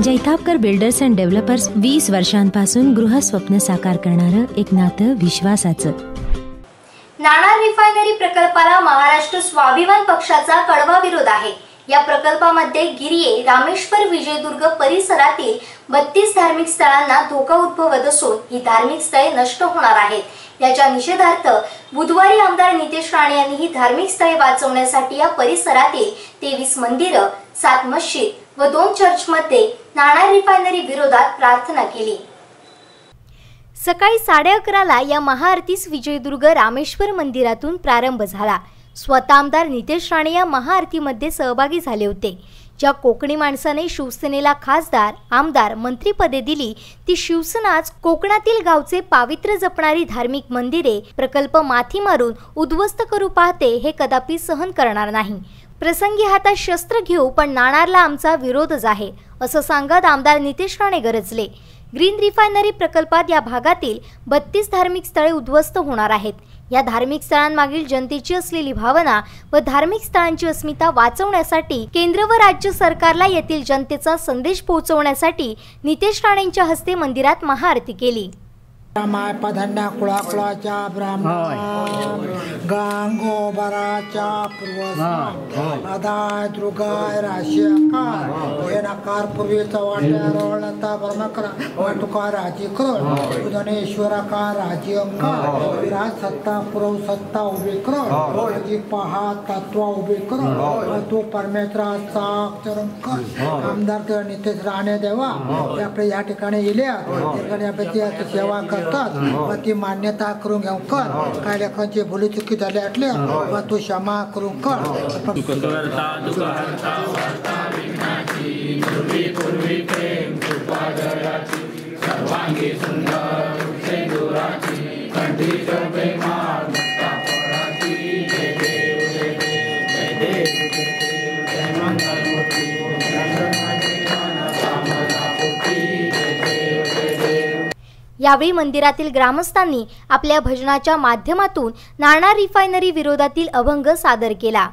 Jaitapkar builders and developers वीस वर्षांपासून गृहस्वप्न साकार करणारं एक नातं विश्वासाचं. नाणार रिफायनरी प्रकल्पाला महाराष्ट्र स्वाभिमान पक्षाचा कडवा विरोध आहे. या प्रकल्पामध्ये गिरिये रामेश्वर विजयदुर्ग परिसरातील बत्तीस धार्मिक स्थळांना धोका उद्भवत असून ही धार्मिक स्थळे नष्ट होणार आहेत. याच्या निषेधार्थ बुधवारी आमदार नितेश राणे यांनी ही धार्मिक स्थळे वाचवण्यासाठी या परिसरातील तेवीस मंदिरं सात मस्जिद व दोन चर्चमध्ये नाणार रिफायनरी विरोधात प्रार्थना केली. सकाळी साडे अकराला या महाआरतीस विजयदुर्ग रामेश्वर मंदिरातून प्रारंभ झाला. स्वतः आमदार नितेश राणे या महाआरतीमध्ये सहभागी झाले होते. ज्या कोकणी माणसाने शिवसेनेला खासदार आमदार मंत्रीपदे दिली ती शिवसेनाच कोकणातील गावचे पावित्र्य जपणारी धार्मिक मंदिरे प्रकल्प माथी मारून उद्ध्वस्त करू पाहते हे कदापि सहन करणार नाही. प्रसंगी हातात शस्त्र घेऊ पण नाणारला आमचा विरोधच आहे असं सांगत आमदार नितेश राणे गरजले. ग्रीन रिफायनरी प्रकल्पात या भागातील बत्तीस धार्मिक स्थळे उद्ध्वस्त होणार आहेत. या धार्मिक स्थळांमागील जनतेची असलेली भावना व धार्मिक स्थळांची अस्मिता वाचवण्यासाठी केंद्र व राज्य सरकारला येथील जनतेचा संदेश पोहोचवण्यासाठी नितेश राणेंच्या हस्ते मंदिरात महाआरती केली. माय पधन्या कुळा कुळाच्या ब्राह्मण गांगोबराच्या पूर्व अदाय दृगाय राशियाकार हे नकार पूर्वीचा वाट्या रोळता ब्रह्मकरा वाटुका राजी कर उदनेश्वरा का राजी अंकार विराज सत्ता पुरव सत्ता उभी कर जी पहा तत्व उभी कर तू परमेश्वराचा अक्षरम कर आमदार नितेश राणे देवा ते आपल्या या ठिकाणी ठिकाणी आपल्या सेवा करतात व ती मान्यता करून घेऊ कर. काय लेखांची भुली चुकी झाली असल्या व तू क्षमा करून कर. सर्वांगी सुंदर यावेळी मंदिरातील ग्रामस्थांनी आपल्या भजनाच्या माध्यमातून नाणार रिफायनरी विरोधातील अभंग सादर केला.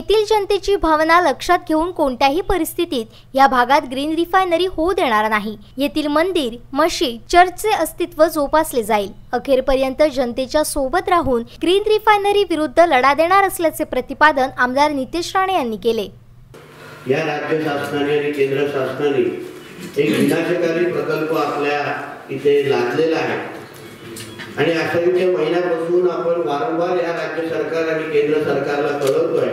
येथील जनतेची भावना लक्षात घेऊन कोणत्याही परिस्थितीत या भागात ग्रीन रिफायनरी होऊ देणार नाही. येथील मंदिर मशीद चर्चचे अस्तित्व जोपासले जाईल. अखेरपर्यंत जनतेच्या सोबत राहून ग्रीन रिफायनरी विरुद्ध लढा देणार असल्याचे प्रतिपादन आमदार नितेश राणे यांनी केले. या राज्य शासनाने आणि केंद्र शासनाने एक विनाशकारी प्रकल्प आपल्या इथे लादलेला आहे. आणि अशा महिन्यापासून आपण वारंवार या राज्य सरकार आणि केंद्र सरकारला कळवतोय.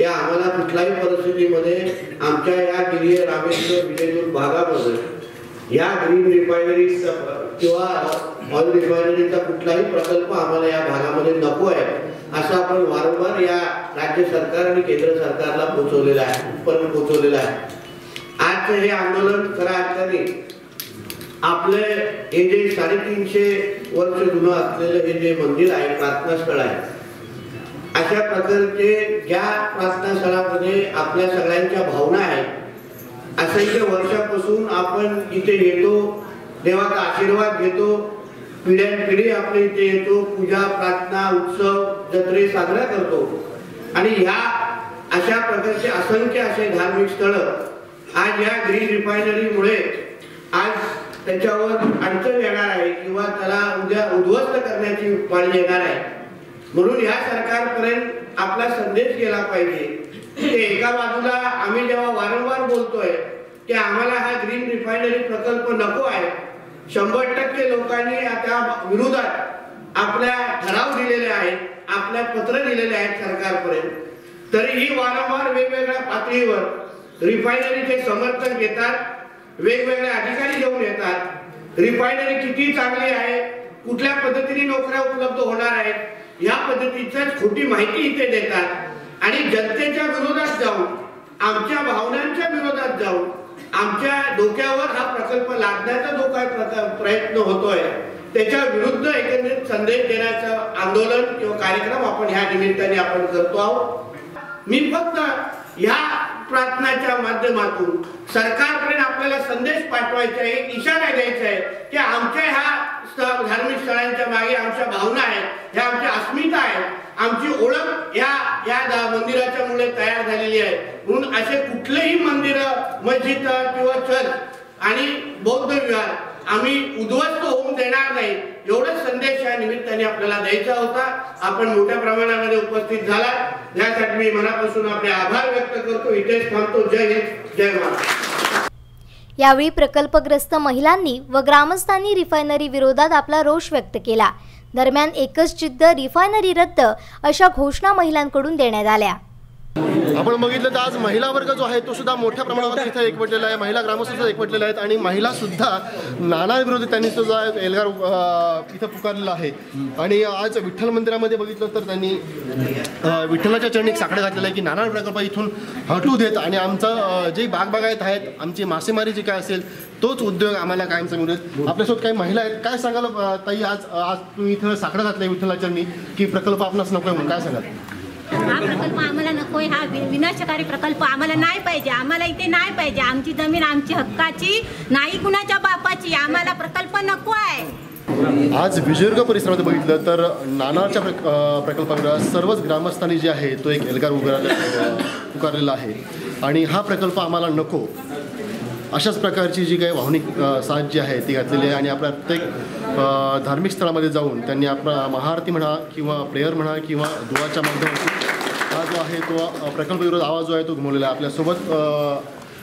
या आम्हाला कुठल्याही परिस्थितीमध्ये आमच्या या गिरिय रामेश्वर विजयदुर्ग भागामध्ये या ग्रीन रिफायनरीचा किंवा ऑइल रिफायनरीचा कुठलाही प्रकल्प आम्हाला या भागामध्ये नको आहे असं आपण वारंवार या राज्य सरकार आणि केंद्र सरकारला पोहोचवलेलं आहे पर्यंत पोचवलेलं आहे. आज हे आंदोलन खऱ्या अर्थाने आपले हे जे साडेतीनशे वर्ष जुनं असलेलं हे जे मंदिर आहे प्रार्थनास्थळ आहे अशा प्रकारचे ज्या प्रार्थना स्थळामध्ये आपल्या सगळ्यांच्या भावना आहेत असंख्य वर्षापासून आपण इथे येतो देवाचा आशीर्वाद घेतो पिढ्यानपिढी आपल्या इथे येतो पूजा प्रार्थना उत्सव जत्रे साजरा करतो. आणि ह्या अशा प्रकारचे असंख्य असे धार्मिक स्थळ आज या ग्रीन रिफायनरीमुळे आज त्याच्यावर अडचण येणार आहे किंवा त्याला उद्या उद्ध्वस्त करण्याची पाळी येणार आहे म्हणून या सरकारपर्यंत आपला संदेश गेला पाहिजे. एका बाजूला आम्ही जेव्हा वारंवार बोलतोय की आम्हाला हा ग्रीन रिफायनरी प्रकल्प नको आहे. शंभर टक्के लोकांनी आता विरोधात आपल्या ठराव दिलेले आहेत आपल्या पत्र दिलेले आहेत सरकारपर्यंत. तरीही वारंवार वेगवेगळ्या पातळीवर रिफायनरीचे समर्थन घेतात वेगवेगळे अधिकारी घेऊन येतात. रिफायनरी किती चांगली आहे कुठल्या पद्धतीने नोकऱ्या उपलब्ध होणार आहेत या पद्धतीच्याच खोटी माहिती इथे देतात. आणि जनतेच्या विरोधात जाऊन आमच्या भावनांच्या विरोधात जाऊन आमच्या डोक्यावर हा प्रकल्प लादण्याचा जो काय प्रयत्न होतोय त्याच्या विरुद्ध एकंदरीत संदेश देण्याचं आंदोलन किंवा कार्यक्रम आपण ह्या निमित्ताने आपण करतो आहोत. मी फक्त ह्या प्रार्थनाच्या माध्यमातून सरकारकडे आपल्याला संदेश पाठवायचा आहे इशारा द्यायचा आहे की आमच्या ह्या धार्मिक स्थळांच्या मागे आमच्या भावना आहेत ह्या आमच्या अस्मिता आहेत. आमची ओळख या या मंदिराच्या मुळे तयार झालेली आहे. म्हणून असे कुठलेही मंदिर मस्जिद किंवा चर्च आणि बौद्ध विहार आम्ही उद्ध्वस्त होऊन देणार नाही. एवढंच संदेश या निमित्ताने आपल्याला द्यायचा होता. आपण मोठ्या प्रमाणामध्ये उपस्थित झाला यासाठी मी मनापासून आपले आभार व्यक्त करतो. इथेच थांबतो. जय हिंद. जय महाराष्ट्र. यावेळी प्रकल्पग्रस्त महिलांनी व ग्रामस्थांनी रिफायनरी विरोधात आपला रोष व्यक्त केला. दरम्यान एकच जिद्द रिफायनरी रद्द अशा घोषणा महिलांकडून देण्यात आल्या. आपण बघितलं तर आज महिला वर्ग जो आहे तो सुद्धा मोठ्या प्रमाणावर इथं एकवटलेला आहे. महिला ग्रामस्थ सुद्धा एकवटलेले आहेत आणि महिला सुद्धा नाना विरोधी त्यांनी सुद्धा एल्गार इथं पुकारलेला आहे. आणि आज विठ्ठल मंदिरामध्ये बघितलं तर त्यांनी विठ्ठलाच्या चरणी साकडे घातलेलं आहे की नाना प्रकल्प इथून हटू देत आणि आमचं जे बागबागायत आहेत आमची मासेमारी जी काय असेल तोच उद्योग आम्हाला कायमचा मिळेल आपल्यासोबत काही महिला आहेत. काय सांगाल ताई आज आज तुम्ही इथं साकडं घातलं विठ्ठलाच्या चरणी की प्रकल्प आपणास नको आहे म्हणून? काय सांगाल? हा प्रकल्प आम्हाला नकोय हा वि- विनाशकारी प्रकल्प आम्हाला नाही पाहिजे. आम्हाला इथे नाही पाहिजे. आमची जमीन आमची हक्काची नाही कुणाच्या बापाची. आम्हाला प्रकल्प नको आहे आज विजयदुर्ग परिसरामध्ये बघितलं तर नानाच्या प्रक प्रकल्पाविरोधात सर्वच ग्रामस्थांनी जे आहे तो एक एल्गार उभारला पुकारलेला आहे. आणि हा प्रकल्प आम्हाला नको. अशाच प्रकारची जी काही भावनिक साथ जी आहे ती घातलेली आहे आणि आपल्या प्रत्येक धार्मिक स्थळामध्ये जाऊन त्यांनी आपला महाआरती म्हणा किंवा प्रेयर म्हणा किंवा दुवाच्या माध्यमातून हा जो आहे तो अ, प्रकल्प विरोध आवाज जो आहे तो घुमवलेला आहे. आपल्यासोबत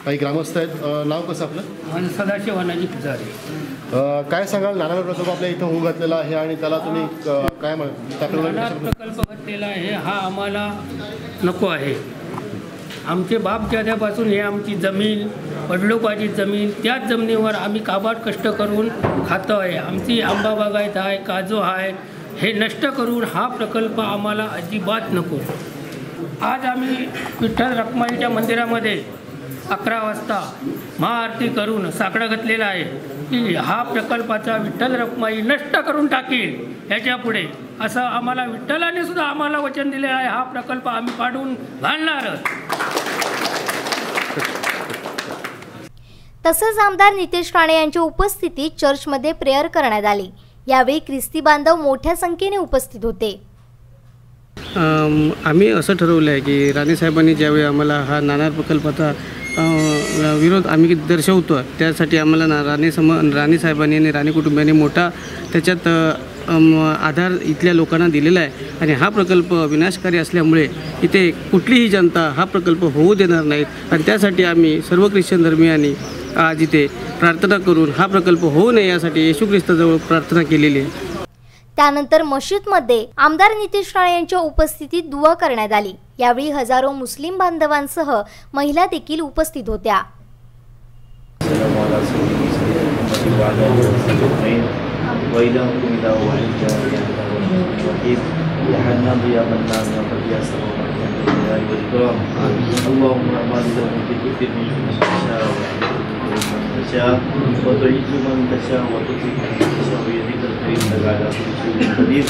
काही ग्रामस्थ आहेत. नाव कसं आपलं? सदाशिव अनाजी पुजारी. काय सांगाल? नाना प्रकल्प आपल्या इथं होऊन घातलेला आहे आणि त्याला तुम्ही काय प्रकल्प घातलेला आहे. हा आम्हाला नको आहे. आमचे बाप जाद्यापासून हे आमची जमीन वडलोपाची जमीन त्याच जमिनीवर आम्ही काबाड कष्ट करून खातो आहे. आमची आंबा बागायत आहे काजू आहे. हे नष्ट करून हा प्रकल्प आम्हाला अजिबात नको. आज आम्ही विठ्ठल रखमाईच्या मंदिरामध्ये अकरा वाजता महाआरती करून साकडं घातलेला आहे की हा प्रकल्पाचा विठ्ठल रखमाई नष्ट करून टाकील ह्याच्या पुढे. असं आम्हाला विठ्ठलाने सुद्धा आम्हाला वचन दिलेलं आहे. हा प्रकल्प आम्ही पाडून घालणारच. तसंच आमदार नितेश राणे यांच्या उपस्थितीत चर्चमध्ये प्रेयर करण्यात आली. यावेळी ख्रिस्ती बांधव मोठ्या संख्येने उपस्थित होते. आम्ही असं ठरवलं आहे की राणेसाहेबांनी ज्यावेळी आम्हाला हा नाणार प्रकल्पाचा विरोध आम्ही दर्शवतो त्यासाठी आम्हाला ना राणे सम राणेसाहेबांनी आणि राणे कुटुंबियांनी मोठा त्याच्यात आधार इथल्या लोकांना दिलेला आहे. आणि हा प्रकल्प विनाशकारी असल्यामुळे इथे कुठलीही जनता हा प्रकल्प होऊ देणार नाहीत. आणि त्यासाठी आम्ही सर्व ख्रिश्चन धर्मियांनी आज इथे प्रार्थना करून हा प्रकल्प होऊ नये यासाठी येशू ख्रिस्ताजवळ प्रार्थना केलेली आहे. त्यानंतर मशीदमध्ये आमदार नितेश राणे यांच्या उपस्थितीत दुवा करण्यात आली. यावेळी हजारो मुस्लिम बांधवांसह महिला देखील उपस्थित होत्या. تشاء من تشاء وتذل من تشاء بيدك الخير انك على كل شيء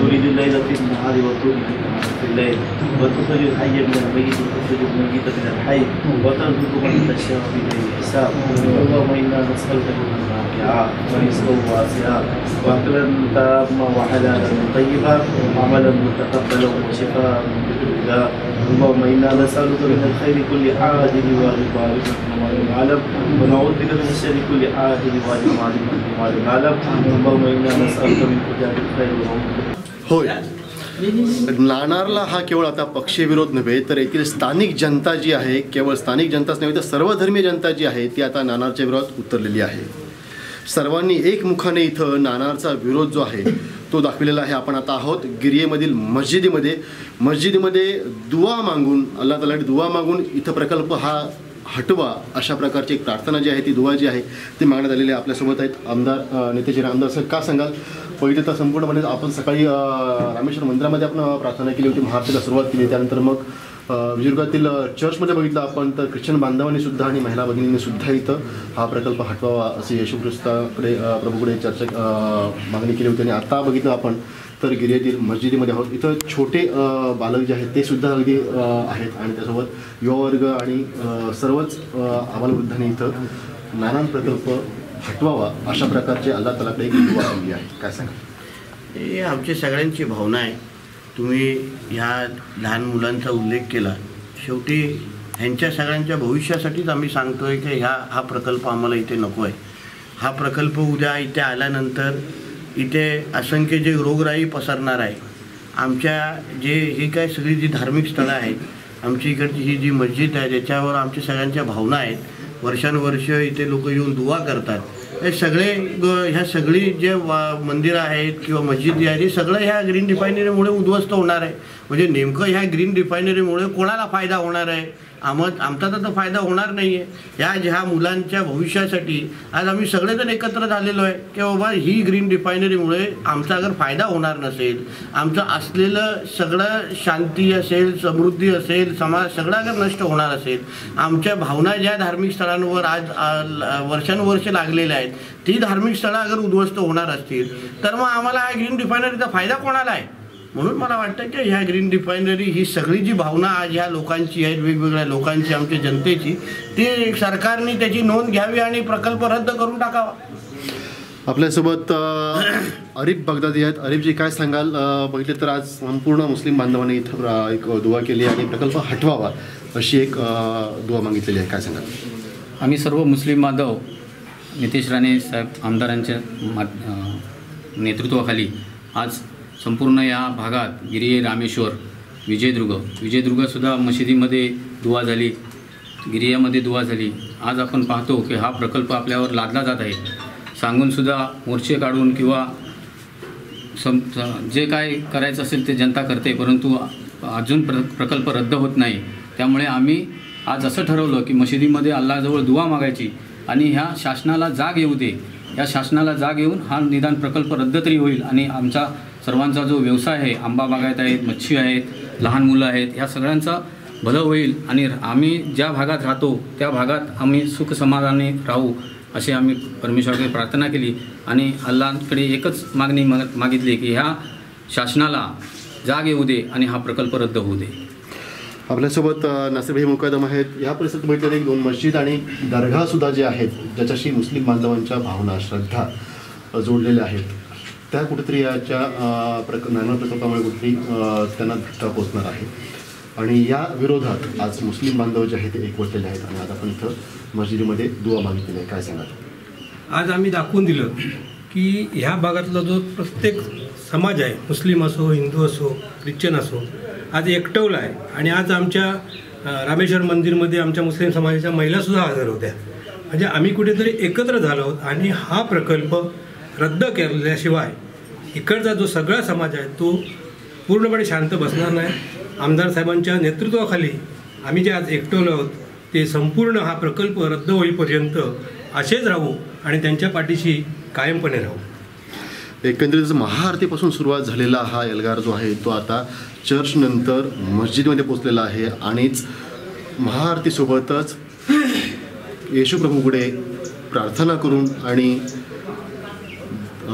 قدير الليل في النهار وتولد النهار في الليل. وتخرج الحي من الميت وتخرج الميت من الحي. وترزق من تشاء بغير حساب. اللهم إنا نسألك من نافعا ورزقا واسعا. وأكلا تاما وحلالا طيبا. وعملا متقبلا وشفاء من كل داء. اللهم انا نسالك من الخير كل عاجل واجل وعلم وما لم نعلم ونعوذ بك من الشر كل عاجل واجل وعلم وما لم نعلم اللهم انا نسالك من حجاب الخير وعمر होय नाणारला हा केवळ आता पक्षविरोध नव्हे तर येथील स्थानिक जनता जी आहे केवळ स्थानिक जनताच नव्हे तर सर्वधर्मीय जनता जी आहे ती आता नाणारच्या विरोधात उतरलेली आहे सर्वांनी एकमुखाने इथं नाणारचा विरोध जो आहे तो दाखविलेला आहे. आपण आता आहोत गिरियेमधील मस्जिदीमध्ये. मस्जिदीमध्ये दुवा मागून अल्ला ताला दुवा मागून इथं प्रकल्प हा हटवा अशा प्रकारची एक प्रार्थना जी आहे ती दुवा जी आहे ती मागण्यात आलेली आहे. आपल्यासोबत आहेत आमदार नेतेजी आमदार सर का सांगाल? पहिले तर संपूर्णपणे आपण सकाळी रामेश्वर मंदिरामध्ये आपण प्रार्थना केली होती महाराष्ट्राला सुरुवात केली. त्यानंतर मग विदर्भातील चर्चमध्ये बघितलं आपण तर ख्रिश्चन बांधवांनी सुद्धा आणि महिला भगिनींनी सुद्धा इथं हा प्रकल्प हटवावा असे येशू ख्रिस्ताकडे प्रभूकडे चर्चा मागणी केली होती. आणि आता बघितलं आपण तर गिर्यातील मस्जिदीमध्ये आहोत. इथं छोटे बालक जे आहेत ते सुद्धा अगदी आहेत. आणि त्यासोबत युवावर्ग आणि सर्वच आबालवृद्धांनी इथं नाना प्रकल्प हटवावा अशा प्रकारचे अल्लाह तलाकडे एक आहे. काय सांगा हे आमची सगळ्यांची भावना आहे. तुम्ही ह्या लहान मुलांचा उल्लेख केला. शेवटी ह्यांच्या सगळ्यांच्या भविष्यासाठीच आम्ही सांगतो आहे की ह्या हा प्रकल्प आम्हाला इथे नको आहे. हा प्रकल्प उद्या इथे आल्यानंतर इथे असंख्य जे रोगराई पसरणार आहे आमच्या जे ही काय सगळी जी धार्मिक स्थळं आहेत आमची इकडची ही जी मस्जिद आहे त्याच्यावर आमच्या सगळ्यांच्या भावना आहेत वर्षानुवर्ष इथे लोक येऊन दुवा करतात. हे सगळे ग- ह्या सगळी जे वा मंदिरं आहेत किंवा मस्जिदी आहेत हे सगळं ह्या ग्रीन रिफायनरीमुळे उद्ध्वस्त होणार आहे. म्हणजे नेमकं ह्या ग्रीन रिफायनरीमुळे कोणाला फायदा होणार आहे? आम आमचा तर फायदा होणार नाही आहे ह्या ज्या मुलांच्या भविष्यासाठी आज आम्ही सगळेजण एकत्र झालेलो आहे की बाबा ही ग्रीन रिफायनरीमुळे आमचा अगर फायदा होणार नसेल आमचं असलेलं सगळं शांती असेल समृद्धी असेल समाज सगळं अगर नष्ट होणार असेल आमच्या भावना ज्या धार्मिक स्थळांवर आज ल- वर्षानुवर्ष लागलेल्या आहेत ती धार्मिक स्थळं अगर उद्ध्वस्त होणार असतील तर मग आम्हाला हा ग्रीन रिफायनरीचा फायदा कोणाला आहे? म्हणून मला वाटतं की ह्या ग्रीन रिफायनरी ही सगळी जी भावना आज ह्या लोकांची आहे वेगवेगळ्या लोकांची आमच्या जनतेची ती सरकारने त्याची नोंद घ्यावी आणि प्रकल्प रद्द करून टाकावा. आपल्यासोबत अरिफ बगदादी आहेत. अरिफजी काय सांगाल? बघितले तर आज संपूर्ण मुस्लिम बांधवांनी इथं एक दुवा केली आणि प्रकल्प हटवावा अशी एक दुवा मागितलेली आहे. काय सांगाल? आम्ही सर्व मुस्लिम बांधव नितेश राणे साहेब आमदारांच्या नेतृत्वाखाली आज संपूर्ण या भागात गिरिये रामेश्वर विजयदुर्ग. विजयदुर्गसुद्धा मशिदीमध्ये दुवा झाली गिरियामध्ये दुवा झाली. आज आपण पाहतो की हा प्रकल्प आपल्यावर लादला जात आहे. सांगूनसुद्धा मोर्चे काढून किंवा सम जे काय करायचं असेल ते जनता करते परंतु अजून प्र प्रकल्प रद्द होत नाही. त्यामुळे आम्ही आज असं ठरवलं की मशिदीमध्ये अल्लाजवळ दुवा मागायची आणि ह्या शासनाला जाग येऊ दे. या शासनाला जाग येऊन हा निदान प्रकल्प रद्द तरी होईल आणि आमचा सर्वांचा जो व्यवसाय आहे आंबा बागायत आहेत मच्छी आहेत लहान मुलं आहेत ह्या सगळ्यांचा भलं होईल आणि आम्ही ज्या भागात राहतो त्या भागात आम्ही सुख समाधानी राहू अशी आम्ही परमेश्वराकडे प्रार्थना केली. आणि अल्लाकडे एकच मागणी माग मागितली की ह्या शासनाला जाग येऊ दे आणि हा प्रकल्प रद्द होऊ दे. आपल्यासोबत अ, नासिरभाई मुकादम आहेत. या परिसरात बघितलं एक दोन मस्जिद आणि दर्गासुद्धा जे आहेत ज्याच्याशी मुस्लिम बांधवांच्या भावना श्रद्धा जोडलेल्या आहेत. त्या कुठेतरी याच्या प्रक नाना प्रकल्पामुळे कुठेतरी त्यांना धक्का पोचणार आहे. आणि या विरोधात आज मुस्लिम बांधव जे आहेत ते एकवटलेले आहेत आणि आज आपण इथं मस्जिदीमध्ये दुवा मागितलेली आहे. काय सांगाल? आज आम्ही दाखवून दिलं की ह्या भागातला जो प्रत्येक समाज आहे मुस्लिम असो हिंदू असो ख्रिश्चन असो आज एकटवला आहे. आणि आज आमच्या रामेश्वर मंदिरमध्ये आमच्या मुस्लिम समाजाच्या महिलासुद्धा हजर होत्या. म्हणजे आम्ही कुठेतरी एकत्र झालो आहोत आणि हा प्रकल्प रद्द केल्याशिवाय इकडचा जो सगळा समाज आहे तो पूर्णपणे शांत बसणार नाही. आमदार साहेबांच्या नेतृत्वाखाली आम्ही जे आज एकटवलो आहोत ते संपूर्ण हा प्रकल्प रद्द होईपर्यंत असेच राहू आणि त्यांच्या पाठीशी कायमपणे राहू. एकंदरीत महाआरतीपासून सुरुवात झालेला हा एल्गार जो आहे तो आता चर्चनंतर मस्जिदमध्ये पोचलेला आहे आणिच महाआरतीसोबतच येशू प्रभूकडे प्रार्थना करून आणि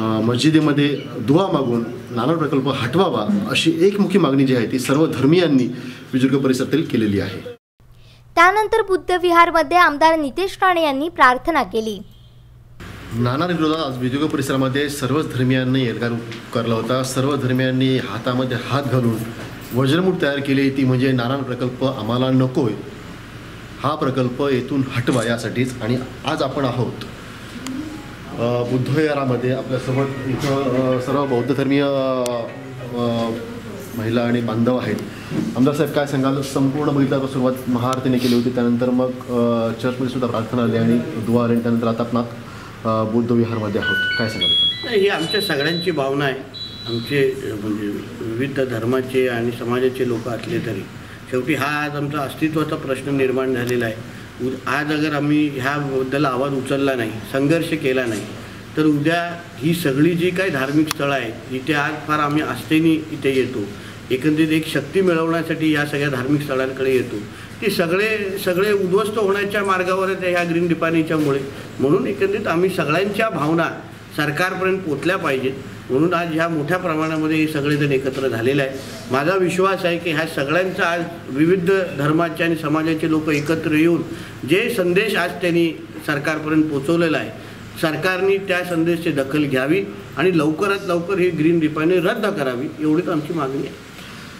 मस्जिदीमध्ये दुवा मागून नाना प्रकल्प हटवावा अशी एकमुखी मागणी जी आहे ती सर्व धर्मीयांनी विजुर्ग परिसरातील केलेली आहे. त्यानंतर बुद्ध विहारमध्ये आमदार नितेश राणे यांनी प्रार्थना केली. नाना विरोधात आज विदुर्ग परिसरामध्ये सर्वच धर्मियांनी एल्गार करला होता. सर्व धर्मियांनी हातामध्ये हात घालून वज्रमूठ तयार केली. ती म्हणजे नाना प्रकल्प आम्हाला नकोय. हा प्रकल्प येथून हटवा यासाठीच आणि आज आपण आहोत. बुद्धविहारामध्ये आपल्यासोबत इथं सर्व बौद्ध धर्मीय महिला आणि बांधव आहेत. आमदार साहेब काय सांगाल? संपूर्ण बघितल्यावर सुरुवात महाआरतीने केली होती. त्यानंतर मग चर्चमध्ये सुद्धा प्रार्थना आली आणि दुवा आली त्यानंतर आता आपण अ, बुद्ध विहारमध्ये आहोत. काय सांगाल ही आमच्या सगळ्यांची भावना आहे. आमचे म्हणजे विविध धर्माचे आणि समाजाचे लोक असले तरी. शेवटी हा आज आमचा अस्तित्वाचा प्रश्न निर्माण झालेला आहे. आज अगर आम्ही ह्याबद्दल आवाज उचलला नाही संघर्ष केला नाही तर उद्या ही सगळी जी काही धार्मिक स्थळं आहेत इथे आज फार आम्ही आस्थेने इथे येतो. एकंदरीत एक शक्ती मिळवण्यासाठी या सगळ्या धार्मिक स्थळांकडे येतो. ती सगळे सगळे उद्ध्वस्त होण्याच्या मार्गावर आहेत ह्या ग्रीन डिपानीच्यामुळे म्हणून एकंदरीत आम्ही सगळ्यांच्या भावना सरकारपर्यंत पोचल्या पाहिजेत. म्हणून आज ह्या मोठ्या प्रमाणामध्ये हे सगळेजण एकत्र झालेलं आहे माझा विश्वास आहे की ह्या सगळ्यांचा आज विविध धर्माचे आणि समाजाचे लोक एकत्र येऊन जे संदेश आज त्यांनी सरकारपर्यंत पोचवलेला आहे सरकारने त्या संदेशची दखल घ्यावी आणि लवकरात लवकर ही ग्रीन रिफायनरी रद्द करावी एवढीच आमची मागणी आहे.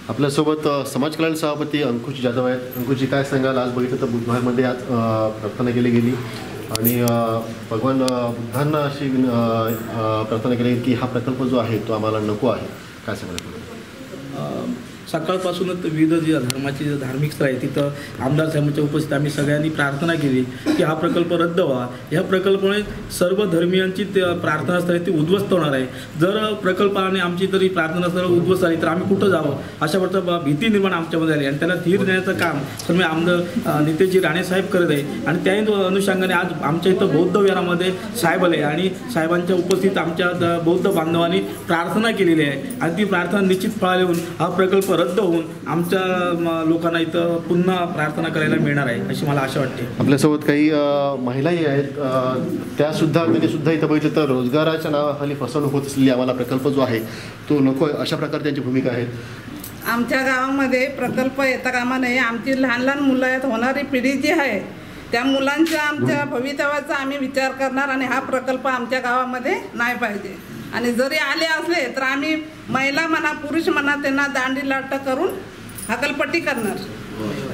आपल्यासोबत समाज कल्याण सभापती अंकुश जाधव आहेत. अंकुशजी काय सांगाल? आज बघितलं तर बुधवारमध्ये आज प्रार्थना केली गेली. आणि भगवान बुद्धांना अशी प्रार्थना केली की हा प्रकल्प जो आहे तो आम्हाला नको आहे. काय सांगायला सकाळपासूनच विविध जे धर्माची जे धार्मिक स्थळ आहे तिथं आमदार साहेबांच्या उपस्थित आम्ही सगळ्यांनी प्रार्थना केली की हा प्रकल्प रद्द व्हा. ह्या प्रकल्पामुळे सर्व धर्मियांची प्रार्थना प्रार्थनास्थळे ती उद्ध्वस्त होणार आहे. जर प्रकल्पाने आमची तरी प्रार्थनास्थळं उद्ध्वस्त झाली तर आम्ही कुठं जावं? अशा प्रकारचा भीती निर्माण आमच्यामध्ये आली आणि त्याला धीर देण्याचं काम सर्व आमदार नितेजी नितेशजी राणे साहेब करत आहे आणि त्याही अनुषंगाने आज आमच्या इथं बौद्ध विहारामध्ये साहेब आले आणि साहेबांच्या उपस्थित आमच्या बौद्ध बांधवांनी प्रार्थना केलेली आहे. आणि ती प्रार्थना निश्चित फळा हा प्रकल्प रद्द होऊन आमच्या म, लोकांना इथं पुन्हा प्रार्थना करायला मिळणार आहे अशी मला आशा वाटते. आपल्यासोबत काही महिलाही आहेत. अ, त्यासुद्धा त्यांनी सुद्धा इथं बघितलं तर रोजगाराच्या नावाखाली फसवणूक होत असलेली आम्हाला प्रकल्प जो आहे तो नको आहे. अशा प्रकारे त्यांची भूमिका आहे आमच्या गावामध्ये प्रकल्प येता कामा नये. आमची लहान लहान मुलं आहेत. होणारी पिढी जी आहे त्या मुलांच्या आमच्या भवितव्याचा आम्ही विचार करणार आणि हा प्रकल्प आमच्या गावामध्ये नाही पाहिजे. आणि जरी आले असले तर आम्ही महिला म्हणा पुरुष म्हणा त्यांना दांडी लाट करून हकलपट्टी करणार.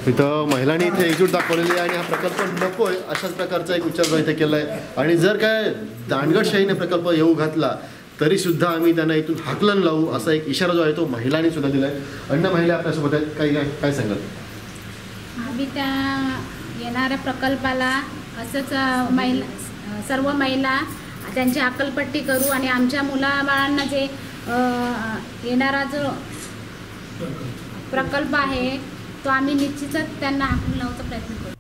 इथं महिलांनी इथे एकजूट दाखवलेली आहे आणि हा प्रकल्प नको आहे अशाच प्रकारचा एक विचार इथे केला आहे आणि जर काय दांडगडशाहीने प्रकल्प येऊ घातला तरी सुद्धा आम्ही त्यांना इथून हाकलन लावू असा एक इशारा जो आहे तो महिलांनी सुद्धा दिला आहे अन्य महिला आपल्यासोबत आहेत काही काय काय सांगाल? आम्ही त्या येणाऱ्या प्रकल्पाला असंच महिला सर्व महिला त्यांची अक्कलपट्टी करू आणि आमच्या मुलाबाळांना जे येणारा जो प्रकल्प आहे तो आम्ही निश्चितच त्यांना हाकून लावचा प्रयत्न करू.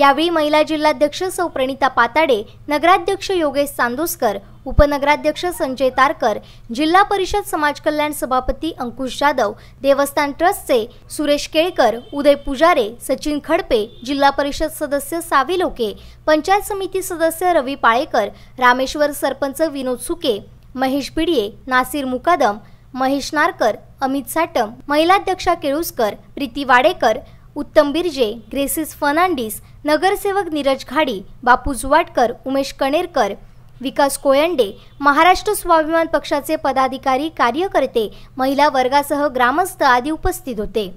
यावेळी महिला जिल्हाध्यक्ष सौ प्रणिता पाताडे नगराध्यक्ष योगेश चांदोसकर उपनगराध्यक्ष संजय तारकर जिल्हा परिषद समाज कल्याण सभापती अंकुश जाधव देवस्थान ट्रस्टचे सुरेश केळकर उदय पुजारे सचिन खडपे जिल्हा परिषद सदस्य सावी लोके पंचायत समिती सदस्य रवी पाळेकर रामेश्वर सरपंच विनोद सुके महेश पिडिये नासिर मुकादम महेश नारकर अमित साटम महिलाध्यक्षा केळुसकर प्रीती वाडेकर उत्तम बिर्जे ग्रेसिस फर्नांडिस नगरसेवक नीरज घाडी बापू जुवाटकर उमेश कणेरकर विकास कोयंडे महाराष्ट्र स्वाभिमान पक्षाचे पदाधिकारी कार्यकर्ते महिला वर्गासह ग्रामस्थ आदी उपस्थित होते.